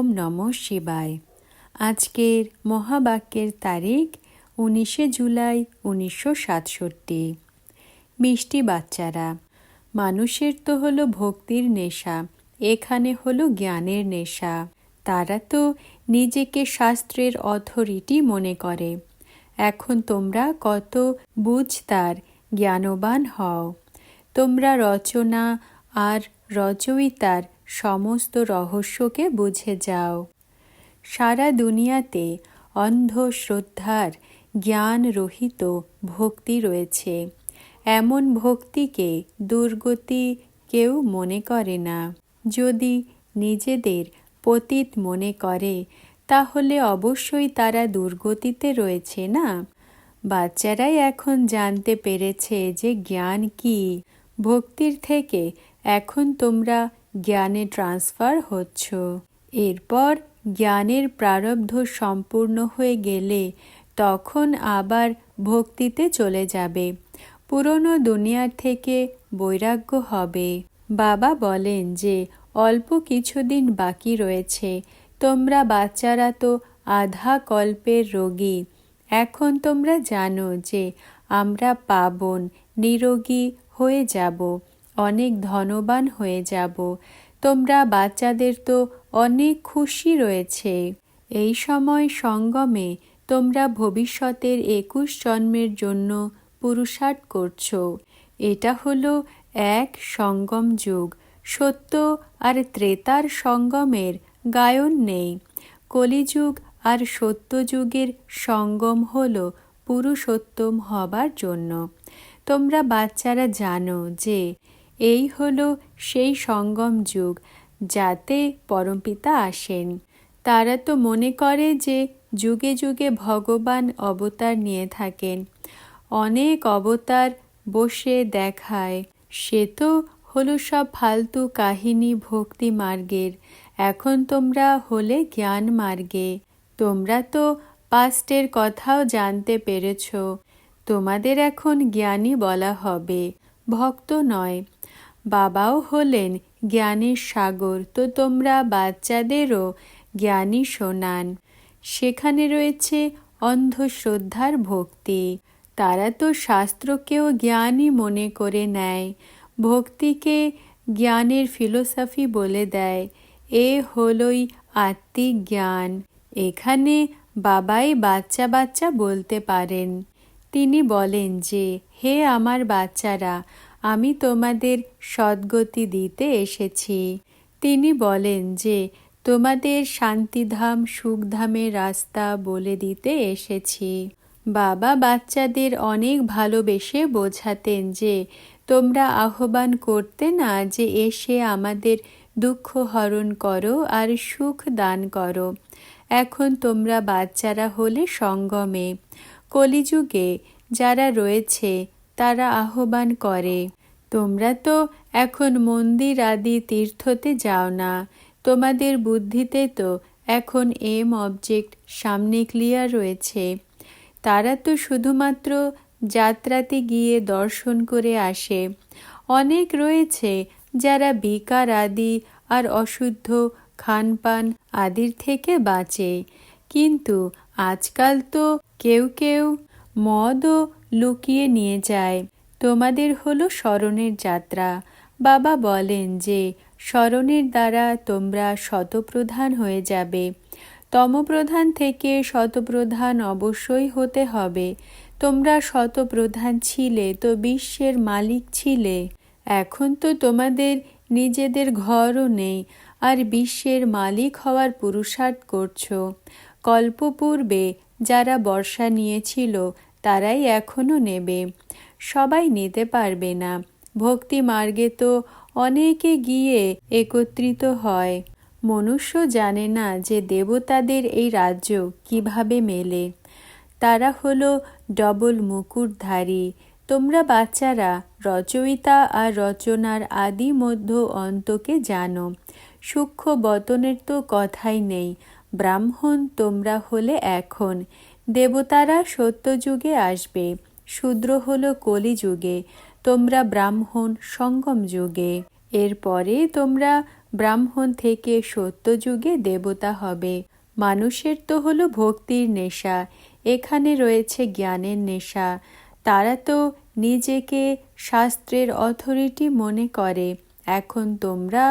ওম নম শিবায়। আজকের মহাবাক্যের তারিখ উনিশে জুলাই উনিশশো সাতষট্টি। মিষ্টি বাচ্চারা, মানুষের তো হলো ভক্তির নেশা, এখানে হলো জ্ঞানের নেশা। তারা তো নিজেকে শাস্ত্রের অথরিটি মনে করে। এখন তোমরা কত বুঝতার জ্ঞানবান হও। তোমরা রচনা আর রচয়িতার সমস্ত রহস্যকে বুঝে যাও। সারা দুনিয়াতে অন্ধ শ্রদ্ধার জ্ঞান রহিত ভক্তি রয়েছে। এমন ভক্তিকে দুর্গতি কেউ মনে করে না। যদি নিজেদের পতিত মনে করে, তাহলে অবশ্যই তারা দুর্গতিতে রয়েছে না? বাচ্চারাই এখন জানতে পেরেছে যে জ্ঞান কি। ভক্তির থেকে এখন তোমরা জ্ঞানে ট্রান্সফার হচ্ছ। এরপর জ্ঞানের প্রারব্ধ সম্পূর্ণ হয়ে গেলে তখন আবার ভক্তিতে চলে যাবে। পুরনো দুনিয়ার থেকে বৈরাগ্য হবে। বাবা বলেন যে, অল্প কিছুদিন বাকি রয়েছে। তোমরা বাচ্চারা তো আধা কল্পের রোগী। এখন তোমরা জানো যে, আমরা পাবন, নিরোগী হয়ে যাব। অনেক ধনবান হয়ে যাব। তোমরা বাচ্চাদের তো অনেক খুশি রয়েছে। এই সময় সঙ্গমে তোমরা ভবিষ্যতের একুশ জন্মের জন্য পুরুষার্থ করছ। এটা হলো এক সঙ্গম যুগ। সত্য আর ত্রেতার সঙ্গমের গায়ন নেই। কলিযুগ আর সত্যযুগের সঙ্গম হল পুরুষোত্তম হবার জন্য। তোমরা বাচ্চারা জানো যে এই হলো সেই সঙ্গম যুগ, যাতে পরমপিতা আসেন। তারা তো মনে করে যে যুগে যুগে ভগবান অবতার নিয়ে থাকেন। অনেক অবতার বসে দেখায়। সে তো হলো সব ফালতু কাহিনী ভক্তি মার্গের। এখন তোমরা হলে জ্ঞান মার্গে। তোমরা তো পাস্টের কথাও জানতে পেরেছ। তোমাদের এখন জ্ঞানী বলা হবে। ভক্ত নয়। বাবাও হলেন জ্ঞানের সাগর, তো তোমরা বাচ্চাদেরও জ্ঞানী শোনান। সেখানে রয়েছে অন্ধশ্রদ্ধার ভক্তি। তারা তো শাস্ত্রকেও জ্ঞানই মনে করে নেয়। ভক্তিকে জ্ঞানের ফিলোসফি বলে দেয়। এ হলই আত্মিক জ্ঞান এখানে বাবাই বাচ্চা বাচ্চা বলতে পারেন। তিনি বলেন যে, হে আমার বাচ্চারা আমি তোমাদের সদ্গতি দিতে এসেছি। তিনি বলেন যে, তোমাদের শান্তিধাম সুখধামের রাস্তা বলে দিতে এসেছি। বাবা বাচ্চাদের অনেক ভালোবেসে বোঝাতেন যে, তোমরা আহ্বান করতে না যে এসে আমাদের দুঃখ হরণ করো আর সুখ দান করো। এখন তোমরা বাচ্চারা হলে সঙ্গমে। কলিযুগে যারা রয়েছে তারা আহ্বান করে, তোমরা তো এখন মন্দির আদি তীর্থতে যাও না। তোমাদের বুদ্ধিতে তো এখন এম অবজেক্ট সামনে ক্লিয়ার রয়েছে। তারা তো শুধুমাত্র যাত্রাতে গিয়ে দর্শন করে আসে। অনেক রয়েছে যারা বিকার আদি আর অশুদ্ধ খানপান আদির থেকে বাঁচে। কিন্তু আজকাল তো কেউ কেউ মদও লুকিয়ে নিয়ে যায়। তোমাদের হলো স্মরণের যাত্রা। বাবা বলেন যে স্মরণের দ্বারা তোমরা শতপ্রধান হয়ে যাবে। তমপ্রধান থেকে শতপ্রধান অবশ্যই হতে হবে। তোমরা শতপ্রধান ছিলে তো বিশ্বের মালিক ছিলে। এখন তো তোমাদের নিজেদের ঘরও নেই, আর বিশ্বের মালিক হওয়ার পুরুষার্থ করছ। কল্পপূর্বে যারা বর্ষা নিয়েছিল তারাই এখনও নেবে। সবাই নিতে পারবে না। ভক্তি মার্গে তো অনেকে গিয়ে একত্রিত হয়। মনুষ্য জানে না যে দেবতাদের এই রাজ্য কীভাবে মেলে। তারা হলো ডবল মুকুটধারী। তোমরা বাচ্চারা, রচয়িতা আর রচনার আদি মধ্য অন্তকে জানো। সূক্ষ্ম বতনের তো কথাই নেই। ব্রাহ্মণ তোমরা হলে এখন। দেবতারা সত্যযুগে আসবে, শূদ্র হল কলিযুগে, তোমরা ব্রাহ্মণ সঙ্গম যুগে। এরপরে তোমরা ব্রাহ্মণ থেকে সত্যযুগে দেবতা হবে। মানুষের তো হলো ভক্তির নেশা, এখানে রয়েছে জ্ঞানের নেশা। তারা তো নিজেকে শাস্ত্রের অথরিটি মনে করে। এখন তোমরা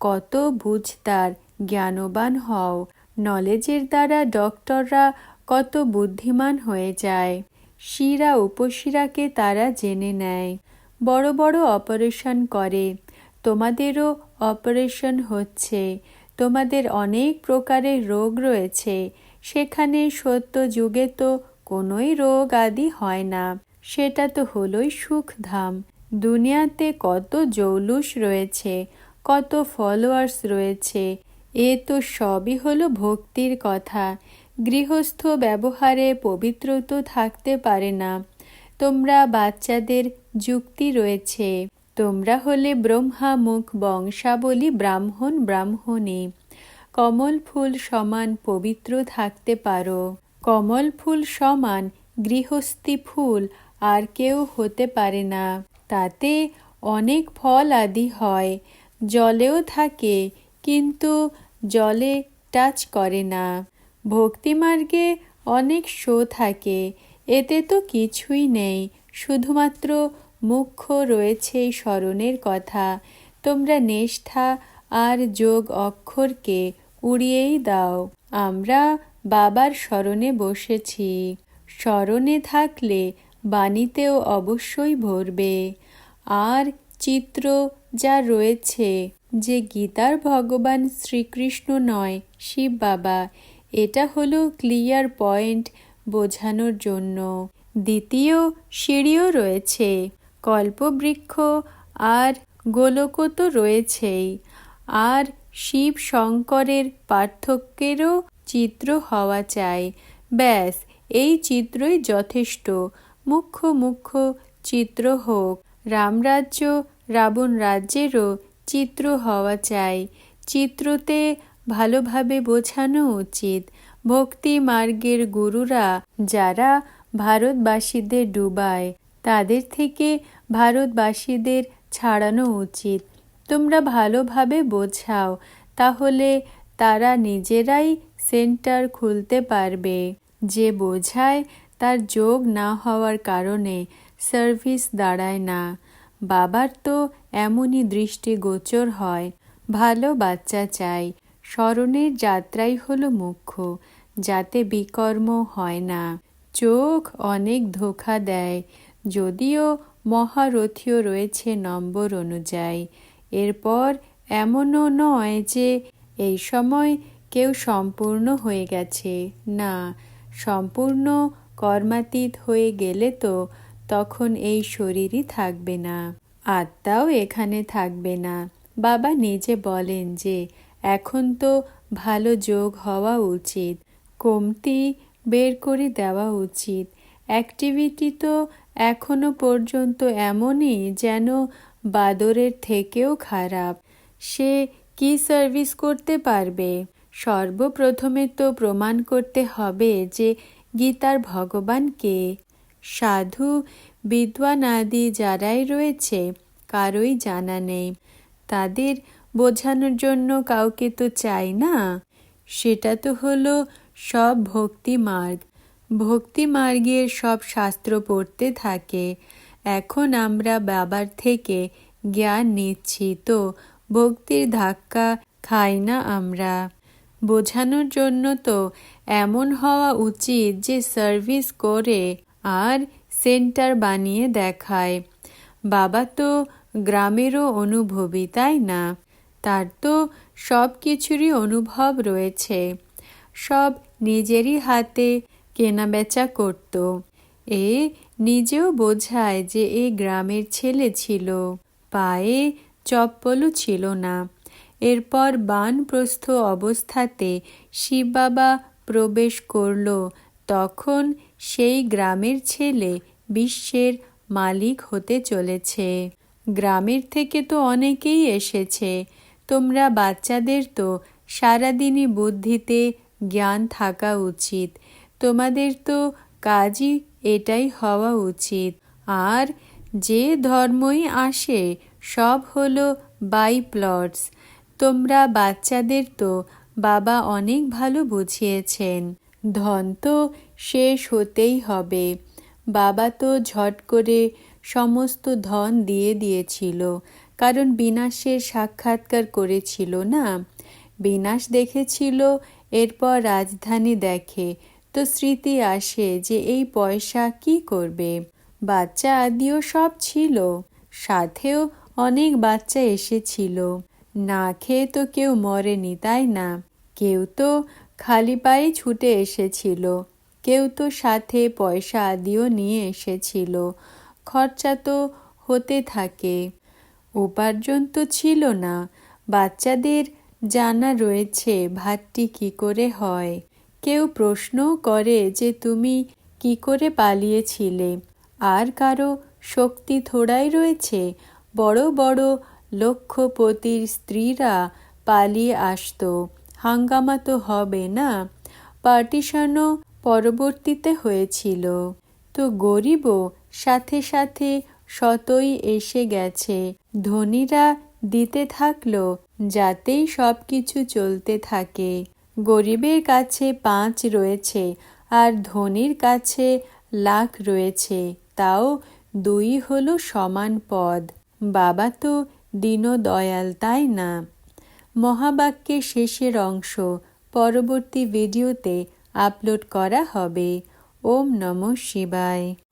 কত বুঝতার জ্ঞানবান হও। নলেজের দ্বারা ডক্টররা কত বুদ্ধিমান হয়ে যায়। শিরা উপশিরাকে তারা জেনে নেয়। বড় বড় অপারেশন করে। তোমাদেরও অপারেশন হচ্ছে। তোমাদের অনেক প্রকারের রোগ রয়েছে। সেখানে সত্য যুগে তো কোনোই রোগ আদি হয় না। সেটা তো হলোই সুখধাম। দুনিয়াতে কত জৌলুস রয়েছে, কত ফলোয়ার্স রয়েছে, এ তো সবই হলো ভক্তির কথা। গৃহস্থ ব্যবহারে পবিত্র তো থাকতে পারে না। তোমরা বাচ্চাদের যুক্তি রয়েছে। তোমরা হলে ব্রহ্মা মুখ বংশাবলী ব্রাহ্মণ ব্রাহ্মণী। কমল ফুল সমান পবিত্র থাকতে পারো। কমল ফুল সমান গৃহস্থী ফুল আর কেউ হতে পারে না। তাতে অনেক ফল আদি হয়। জলেও থাকে, কিন্তু জলে টাচ করে না। ভক্তিমার্গে অনেক শো থাকে, এতে তো কিছুই নেই, শুধুমাত্র মুখ্য রয়েছে স্মরণের কথা। তোমরা নিষ্ঠা আর যোগ অক্ষরকে উড়িয়েই দাও। আমরা বাবার স্মরণে বসেছি। স্মরণে থাকলে বাণীতেও অবশ্যই ভরবে। আর চিত্র যা রয়েছে, যে গীতার ভগবান শ্রীকৃষ্ণ নয় শিব বাবা এটা হলো ক্লিয়ার পয়েন্ট বোঝানোর জন্য। দ্বিতীয় সিঁড়িও রয়েছে। কল্পবৃক্ষ আর গোলক তো রয়েছেই। আর শিব শঙ্করের পার্থক্যেরও চিত্র হওয়া চাই। ব্যাস, এই চিত্রই যথেষ্ট। মুখ্য মুখ্য চিত্র হোক। রামরাজ্য, রাবণ রাজ্যেরও চিত্র হওয়া চাই। চিত্রতে ভালোভাবে বোঝানো উচিত। ভক্তি মার্গের গুরুরা যারা ভারতবাসীদের ডুবায়, তাদের থেকে ভারতবাসীদের ছাড়ানো উচিত। তোমরা ভালোভাবে বোঝাও, তাহলে তারা নিজেরাই সেন্টার খুলতে পারবে। যে বোঝায়, তার যোগ না হওয়ার কারণে সার্ভিস দাঁড়ায় না। বাবার তো এমনই দৃষ্টি গোচর হয়, ভালো বাচ্চা চাই। স্মরণের যাত্রাই হলো মুখ্য, যাতে বিকর্ম হয় না। চোখ অনেক ধোকা দেয়, যদিও মহারথীয় রয়েছে নম্বর অনুযায়ী। এরপর এমনও নয় যে এই সময় কেউ সম্পূর্ণ হয়ে গেছে। না, সম্পূর্ণ কর্মাতীত হয়ে গেলে তো তখন এই শরীরই থাকবে না। আত্মাও এখানে থাকবে না। বাবা নিজে বলেন যে এখন তো ভালো যোগ হওয়া উচিত। কমতি বের করে দেওয়া উচিত। অ্যাক্টিভিটি তো এখনও পর্যন্ত এমনই যেন বাদরের থেকেও খারাপ। সে কি সার্ভিস করতে পারবে? সর্বপ্রথমে তো প্রমাণ করতে হবে যে গীতার ভগবানকে সাধু, বিদ্বান আদি যারাই রয়েছে, কারোই জানা নেই। তাদের বোঝানোর জন্য কাউকে তো চাই না। সেটা তো হলো সব ভক্তি মার্গ। ভক্তি মার্গের সব শাস্ত্র পড়তে থাকে। এখন আমরা বাবার থেকে জ্ঞান নিচ্ছি তো ভক্তির ধাক্কা খাই না আমরা। বোঝানোর জন্য তো এমন হওয়া উচিত যে সার্ভিস করে আর সেন্টার বানিয়ে দেখায়। বাবা তো গ্রামেরও অনুভবী, তাই না? তার তো সব কিছুরই অনুভব রয়েছে। সব নিজেরই হাতে কেনাবেচা করত। এ নিজেও বোঝায় যে এই গ্রামের ছেলে ছিল। পায়ে চপ্পলও ছিল না। এরপর বানপ্রস্থ অবস্থাতে শিব বাবা প্রবেশ করল। তখন সেই গ্রামের ছেলে বিশ্বের মালিক হতে চলেছে। গ্রামের থেকে তো অনেকেই এসেছে। তোমরা বাচ্চাদের তো সারাদিনই বুদ্ধিতে জ্ঞান থাকা উচিত। তোমাদের তো কাজই এটাই হওয়া উচিত। আর যে ধর্মই আসে, সব হলো বাই প্লটস। তোমরা বাচ্চাদের তো বাবা অনেক ভালো বুঝিয়েছেন। ধন তো শেষ হতেই হবে। বাবা তো ঝট করে সমস্ত ধন দিয়ে দিয়েছিল। কারণ বিনাশের সাক্ষাৎকার করেছিল না। বিনাশ দেখেছিল, এরপর রাজধানী দেখে। তো স্মৃতি আসে যে এই পয়সা কি করবে? বাচ্চা আদিও সব ছিল। সাথেও অনেক বাচ্চা এসেছিল। না খেয়ে তো কেউ মরেনি, তাই না? কেউ তো খালি পায়ে ছুটে এসেছিল। কেউ তো সাথে পয়সা আদিও নিয়ে এসেছিল। খরচা তো হতে থাকে। উপার্জন তো ছিল না। বাচ্চাদের জানা রয়েছে ভাতটি কি করে হয়। কেউ প্রশ্নও করে যে তুমি কি করে পালিয়েছিলে। আর কারও শক্তি থোড়াই রয়েছে। বড় বড় লক্ষপতির স্ত্রীরা পালিয়ে আসতো। হাঙ্গামা তো হবে না। পার্টিশনও পরবর্তীতে হয়েছিল। তো গরিবও সাথে সাথে শতই এসে গেছে। ধনীরা দিতে থাকল যাতেই সব কিছু চলতে থাকে। গরিবের কাছে পাঁচ রয়েছে আর ধনীর কাছে লাখ রয়েছে। তাও দুই হলো সমান পদ। বাবা তো দীনদয়াল, তাই না? মহাবাক্যের শেষের অংশ পরবর্তী ভিডিওতে আপলোড করা হবে। ওম নমঃ শিবায়।